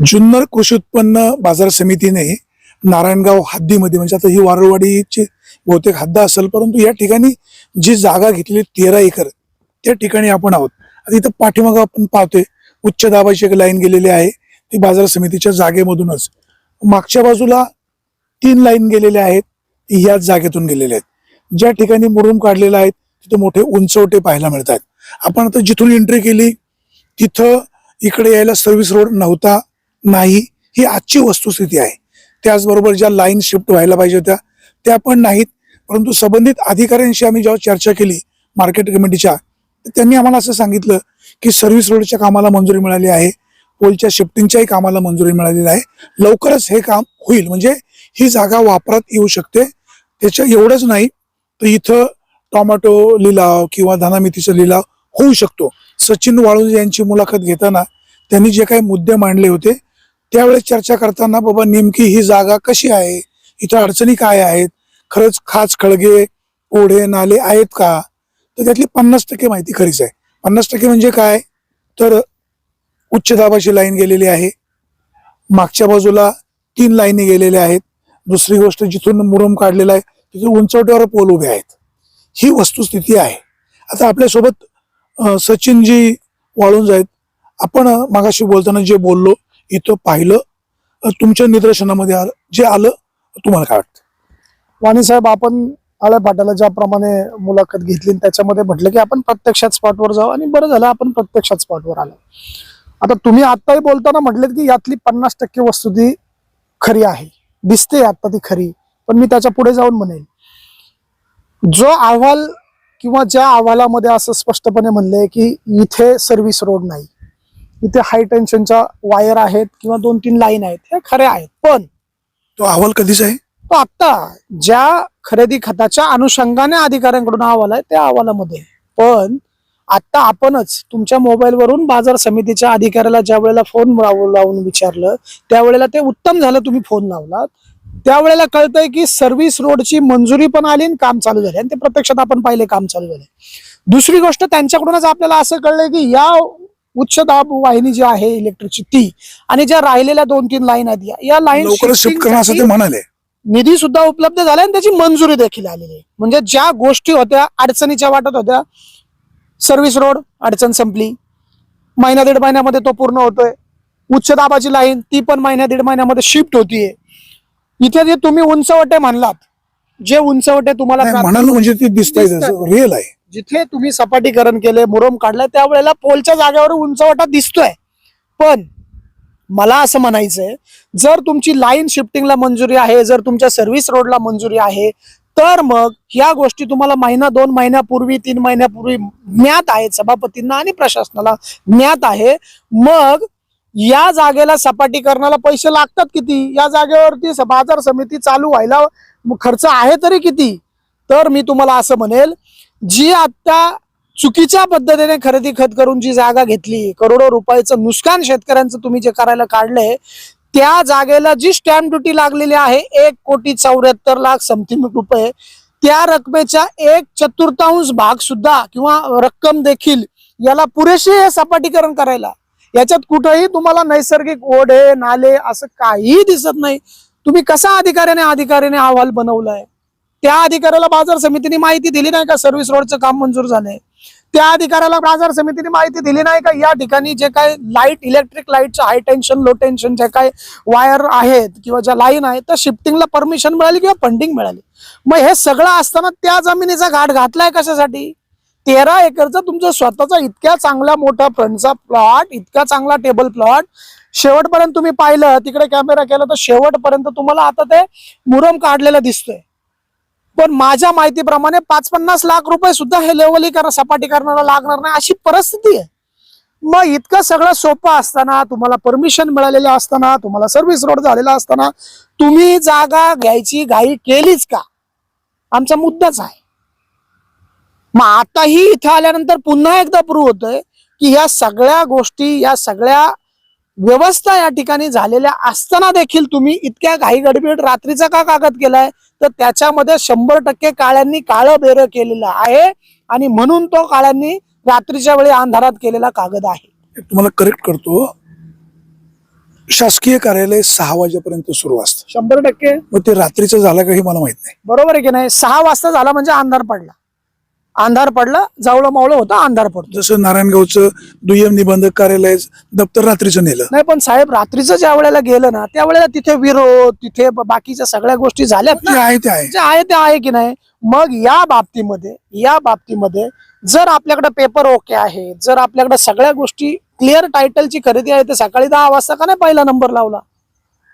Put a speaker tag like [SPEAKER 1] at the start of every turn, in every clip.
[SPEAKER 1] जुन्नर कृषी उत्पन्न बाजार समितीने नारायणगाव हद्दीमध्ये म्हणजे आता ही वारुवाडीची बहुतेक हद्द असेल परंतु या ठिकाणी जी जागा घेतली तेरा एकर त्या ठिकाणी आपण आहोत. आता इथं पाठीमागं आपण पाहतोय उच्च दाबाची एक लाईन गेलेली आहे ती बाजार समितीच्या जागेमधूनच. मागच्या बाजूला तीन लाईन गेलेल्या आहेत ती याच जागेतून गेलेल्या आहेत. ज्या ठिकाणी मुरुम काढलेला आहे तिथे मोठे उंचवटे पाहायला मिळतात. आपण आता जिथून एंट्री केली तिथं इकडे यायला सर्व्हिस रोड नव्हता नाही ही आजची वस्तुस्थिती आहे. त्याचबरोबर ज्या लाईन शिफ्ट व्हायला पाहिजे होत्या त्या पण नाहीत. परंतु संबंधित अधिकाऱ्यांशी आम्ही जेव्हा चर्चा केली मार्केट कमिटीच्या त्यांनी आम्हाला असं सांगितलं की सर्व्हिस रोडच्या कामाला मंजुरी मिळाली आहे. पोलच्या शिफ्टिंगच्याही कामाला मंजुरी मिळालेली आहे. लवकरच हे काम होईल. म्हणजे ही जागा वापरात येऊ शकते. त्याच्या एवढंच नाही तर इथं टोमॅटो लिलाव किंवा धनामितीचा लिलाव होऊ शकतो. सचिन वाळुंज यांची मुलाखत घेताना त्यांनी जे काही मुद्दे मांडले होते त्यावेळेस चर्चा करताना बाबा नेमकी ही जागा कशी आहे? इथं अडचणी काय आहेत? खरंच खाच खळगे ओढे नाले आहेत का? तर त्यातली पन्नास टक्के माहिती खरीच आहे. पन्नास टक्के म्हणजे काय? तर उच्च दाबाची लाईन गेलेली आहे. मागच्या बाजूला तीन लाईनी गेलेल्या आहेत. दुसरी गोष्ट जिथून मुरुम काढलेला आहे तिथून उंचवट्यावर पोल उभे आहेत. ही वस्तुस्थिती आहे. आता आपल्यासोबत सचिनजी वाळून जायत आपण मागाशी बोलताना जे बोललो इथं पाहिलं तुमच्या निदर्शनामध्ये आलं जे आलं तुम्हाला काय वाटतं?
[SPEAKER 2] वाणी साहेब आपण आळ्या पाटाला ज्याप्रमाणे मुलाखत घेतली त्याच्यामध्ये म्हटलं की आपण प्रत्यक्षात स्पॉटवर जाऊ आणि बरं झालं आपण प्रत्यक्षात स्पॉटवर आलो. आता तुम्ही आत्ताही बोलताना म्हटलेत की यातली पन्नास टक्के वस्तुती खरी आहे. दिसते आता ती खरी पण मी त्याच्या पुढे जाऊन म्हणेन. जो अहवाल किंवा ज्या अहवालामध्ये असं स्पष्टपणे म्हणलंय की इथे सर्व्हिस रोड नाही इथे हाय टेन्शनच्या वायर आहेत किंवा दोन तीन लाईन आहेत हे खरे आहेत. पण
[SPEAKER 1] तो अहवाल कधीच आहे?
[SPEAKER 2] तो आता ज्या खरेदी खताच्या अनुषंगाने अधिकाऱ्यांकडून अहवाल आहे त्या अहवालामध्ये. पण आता आपणच तुमच्या मोबाईलवरून बाजार समितीच्या अधिकाऱ्याला ज्या वेळेला फोन लावून लावून विचारलं त्यावेळेला ते उत्तम झालं तुम्ही फोन लावलात. त्यावेळेला कळतंय की सर्व्हिस रोडची मंजुरी पण आली आणि काम चालू झाले. आणि ते प्रत्यक्षात आपण पाहिले काम चालू झाले. दुसरी गोष्ट त्यांच्याकडूनच आपल्याला असं कळलंय की या उच्च दाब वाहिनी जी आहे इलेक्ट्रिकची ती आणि ज्या राहिलेल्या दोन तीन लाईन आहेत या- लाईन
[SPEAKER 1] शिफ्ट म्हणाले.
[SPEAKER 2] निधी सुद्धा उपलब्ध झाला आणि त्याची मंजुरी देखील आलेली आहे. म्हणजे ज्या गोष्टी होत्या अडचणीच्या वाटत होत्या सर्व्हिस रोड अडचण संपली. महिना दीड महिन्यामध्ये तो पूर्ण होतोय. उच्च दाबाची लाईन ती पण महिन्या दीड महिन्यामध्ये शिफ्ट होतीये. इथे जे तुम्ही उंचवटे म्हणलात जे उंचवटे तुम्हाला
[SPEAKER 1] म्हणजे. रिअल आहे.
[SPEAKER 2] जिथे तुम्ही सपाटीकरण केले मुरम काढलाय त्यावेळेला पोलच्या जागेवर उंचवटा दिसतोय. पण मला असं म्हणायचंय जर तुमची लाईन शिफ्टिंगला मंजुरी आहे जर तुमच्या सर्व्हिस रोडला मंजुरी आहे तर मग या गोष्टी तुम्हाला महिना दोन महिन्यापूर्वी तीन महिन्यापूर्वी ज्ञात आहेत सभापतींना आणि प्रशासनाला ज्ञात आहे. मग या जागेला सपाटीकरणाला पैसे लागतात किती? या जागेवरती बाजार समिती चालू व्हायला खर्च आहे तरी किती? तर मी तुम्हाला असं म्हणेल जी आता चुकीच्या पद्धतीने खरेदी खत करून जी जागा घेतली करोडो रुपयाचं नुकसान शेतकऱ्यांचं तुम्ही जे करायला काढलंय त्या जागेला जी स्टॅम्प ड्युटी लागलेली आहे एक कोटी चौऱ्याहत्तर लाख समथिंग रुपये त्या रकमेच्या एक चतुर्थांश भाग सुद्धा किंवा रक्कम देखील याला पुरेशी हे सपाटीकरण करायला याच्यात कुठंही तुम्हाला नैसर्गिक ओढे नाले असं काहीही दिसत नाही. तुम्ही कसा अधिकाऱ्याने अधिकाऱ्याने अहवाल बनवलाय? त्या अधिकाऱ्याला बाजार समितीने माहिती दिली नाही का? सर्व्हिस रोडचं काम मंजूर झालंय. त्या अधिकाऱ्याला बाजार समितीने माहिती दिली नाही का? या ठिकाणी जे काय लाइट इलेक्ट्रिक लाईटच्या हाय टेन्शन लो टेन्शन जे काय वायर आहेत किंवा ज्या लाईन आहेत त्या शिफ्टिंगला परमिशन मिळाली किंवा फंडिंग मिळाली. मग हे सगळं असताना त्या जमिनीचा घाट घातलाय कशासाठी? तेरा एकरचा तुमचा स्वतःचा इतक्या चांगला मोठा फ्रंटचा प्लॉट इतका चांगला टेबल प्लॉट शेवटपर्यंत तुम्ही पाहिलं तिकडे कॅमेरा केला तर शेवटपर्यंत तुम्हाला आता ते मुरम काढलेला दिसतोय. पण माझ्या माहितीप्रमाणे पाच पन्नास लाख रुपये सुद्धा हे लेवलीकरण सपाटीकरणाला लागणार नाही अशी परिस्थिती आहे. मग इतकं सगळं सोपं असताना तुम्हाला परमिशन मिळालेलं असताना तुम्हाला सर्व्हिस रोड झालेला असताना तुम्ही जागा घ्यायची घाई केलीच का? आमचा मुद्दाच आहे. मग आताही इथं आल्यानंतर पुन्हा एकदा प्रूव्ह होतोय की या सगळ्या गोष्टी या सगळ्या व्यवस्था या ठिकाणी झालेल्या असताना देखील तुम्ही इतक्या घाई गडबड रात्रीचा का कागद केलाय? तर त्याच्यामध्ये शंभर टक्के काळ्यांनी काळं बेरं केलेलं आहे आणि म्हणून तो काळ्यांनी रात्रीच्या वेळी अंधारात केलेला कागद आहे.
[SPEAKER 1] तुम्हाला करेक्ट करतो. शासकीय कार्यालय सहा वाजेपर्यंत सुरू असतं.
[SPEAKER 2] शंभर टक्के.
[SPEAKER 1] मग ते रात्रीचं झालं का हे मला माहीत नाही.
[SPEAKER 2] बरोबर आहे की नाही? सहा वाजता झाला म्हणजे अंधार पडला. अंधार पडला जावळं मावळं होतं अंधार पडतो.
[SPEAKER 1] जसं नारायणगावचं दुय्यम निबंधक कार्यालय दप्तर रात्रीचं नेलं.
[SPEAKER 2] नाही पण साहेब रात्रीचं ज्या वेळेला गेलं ना त्यावेळेला तिथे विरोध तिथे बाकीच्या सगळ्या गोष्टी झाल्यात
[SPEAKER 1] जे
[SPEAKER 2] ना
[SPEAKER 1] आहे ते आहे.
[SPEAKER 2] जे आहे ते आहे की नाही? मग या बाबतीमध्ये या बाबतीमध्ये जर आपल्याकडे पेपर ओके आहे जर आपल्याकडे सगळ्या गोष्टी क्लिअर टायटलची खरेदी आहे तर सकाळी दहा वाजता का नाही पहिला नंबर लावला?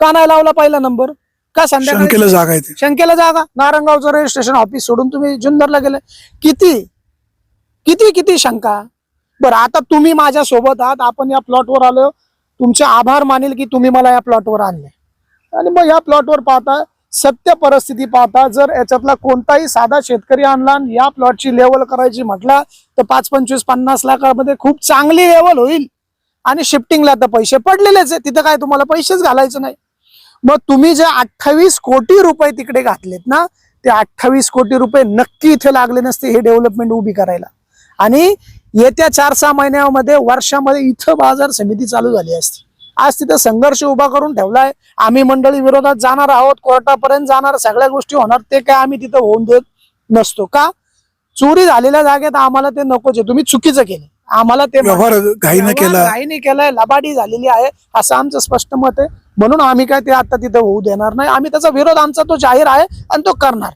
[SPEAKER 2] का नाही लावला पहिला नंबर का संध्याकाळी?
[SPEAKER 1] शंकेला जागा आहे
[SPEAKER 2] शंकेला जागा? नारंगावचं रजिस्ट्रेशन ऑफिस सोडून तुम्ही जुन्नरला गेले. किती? किती किती शंका? बरं आता तुम्ही माझ्या सोबत आहात. आपण या प्लॉटवर आलो तुमचे आभार मानेल की तुम्ही मला या प्लॉटवर आणले. आणि मग या प्लॉटवर पाहता सत्य परिस्थिती पाहता जर याच्यातला कोणताही साधा शेतकरी आणला आणि या प्लॉटची लेवल करायची म्हटला तर पाच पंचवीस पन्नास लाखामध्ये खूप चांगली लेवल होईल. आणि शिफ्टिंगला तर पैसे पडलेलेच आहे. तिथं काय तुम्हाला पैसेच घालायचे नाही. मग तुम्ही जे अठ्ठावीस कोटी रुपये तिकडे घातलेत ना ते अठ्ठावीस कोटी रुपये नक्की इथे लागले नसते हे डेव्हलपमेंट उभी करायला. आणि येत्या चार सहा महिन्यामध्ये वर्षामध्ये इथं बाजार समिती चालू झाली असती. आज तिथं संघर्ष उभा करून ठेवलाय. आम्ही मंडळी विरोधात जाणार आहोत कोर्टापर्यंत जाणार सगळ्या गोष्टी होणार ते काय आम्ही तिथं होऊन देत नसतो का? चोरी झालेल्या जागेत आम्हाला ते नकोच आहे. तुम्ही चुकीचं केलं. आम्हाला ते
[SPEAKER 1] व्यवहार घाईने
[SPEAKER 2] केलाय लबाडी झालेली आहे असं आमचं स्पष्ट मत आहे. म्हणून आम्ही काय ते आता तिथं होऊ देणार नाही. आम्ही त्याचा विरोध आमचा तो जाहीर आहे आणि तो करणार.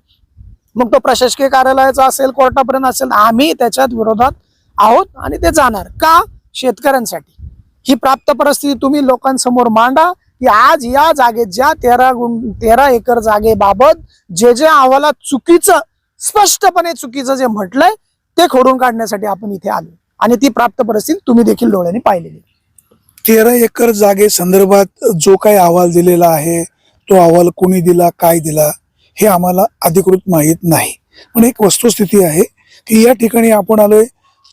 [SPEAKER 2] मग तो प्रशासकीय कार्यालयाचा असेल कोर्टापर्यंत असेल आम्ही त्याच्यात विरोधात आहोत आणि ते जाणार. का? शेतकऱ्यांसाठी. ही प्राप्त परिस्थिती तुम्ही लोकांसमोर मांडा की आज या जागेत ज्या तेरा गुण तेरा एकर जागेबाबत जे जे अहवालात चुकीचं स्पष्टपणे चुकीचं जे म्हटलंय ते खोडून काढण्यासाठी आपण इथे आलो. आणि ती प्राप्त परिस्थिती तुम्ही देखील डोळ्यांनी पाहिलेली
[SPEAKER 1] तेरा एकर जागे संदर्भात जो काही अहवाल दिलेला आहे तो अहवाल कोणी दिला काय दिला हे आम्हाला अधिकृत माहीत नाही. पण एक वस्तुस्थिती आहे की या ठिकाणी आपण आलोय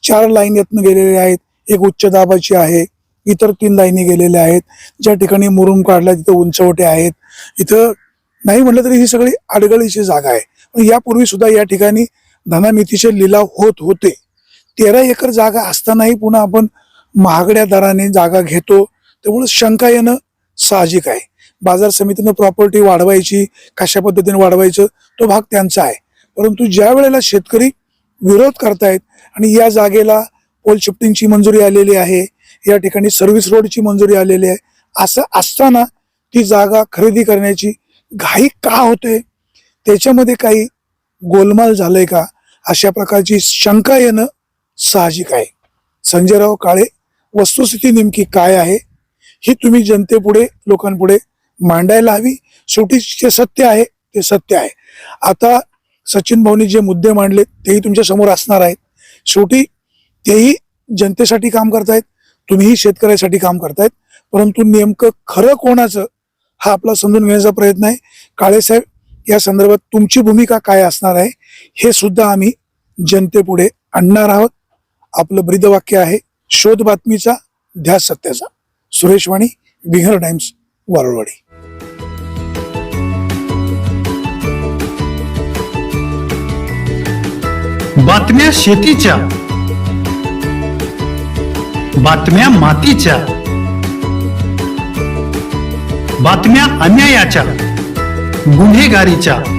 [SPEAKER 1] चार लाईन यातनं गेलेले आहेत. एक उच्च दाबाची आहे इतर तीन लाईनी गेलेल्या आहेत. ज्या ठिकाणी मुरुम काढला तिथं उंचवटे आहेत. इथं नाही म्हटलं तरी ही सगळी अडगळीची जागा आहे. पण यापूर्वी सुद्धा या ठिकाणी धनामितीचे लिलाव होत होते. तेरा एकर जागा असतानाही पुन्हा आपण महागड्या दराने जागा घेतो त्यामुळे शंका येणं साहजिक आहे. बाजार समितीनं प्रॉपर्टी वाढवायची कशा पद्धतीने वाढवायचं तो भाग त्यांचा आहे. परंतु ज्या वेळेला शेतकरी विरोध करतायत आणि या जागेला पोल शिफ्टिंगची मंजुरी आलेली आहे या ठिकाणी सर्व्हिस रोडची मंजुरी आलेली आहे असं असताना ती जागा खरेदी करण्याची घाई का होते? त्याच्यामध्ये काही गोलमाल झालंय का? अशा प्रकारची शंका येणं साहजिक आहे. संजयराव काळे वस्तुस्थिती नेमकी काय आहे ही तुम्ही जनतेपुढे लोकांपुढे मांडायला हवी. शेवटी जे सत्य आहे ते सत्य आहे. आता सचिन भाऊनी जे मुद्दे मांडले तेही तुमच्यासमोर असणार आहेत. शेवटी तेही जनतेसाठी काम करतायत तुम्हीही शेतकऱ्यासाठी काम करतायत. परंतु नेमकं खरं कोणाचं हा आपला समजून घेण्याचा प्रयत्न आहे. काळेसाहेब या संदर्भात तुमची भूमिका काय असणार आहे हे सुद्धा आम्ही जनतेपुढे आणणार आहोत. आपलं ब्रीदवाक्य आहे शोध बातमीचा ध्यास सत्याचा. सुरेश वाणी बिहर टाइम्स वारुळवाडी.
[SPEAKER 3] बातम्या शेतीच्या. बातम्या मातीच्या. बातम्या अन्यायाच्या. गुन्हेगारीच्या.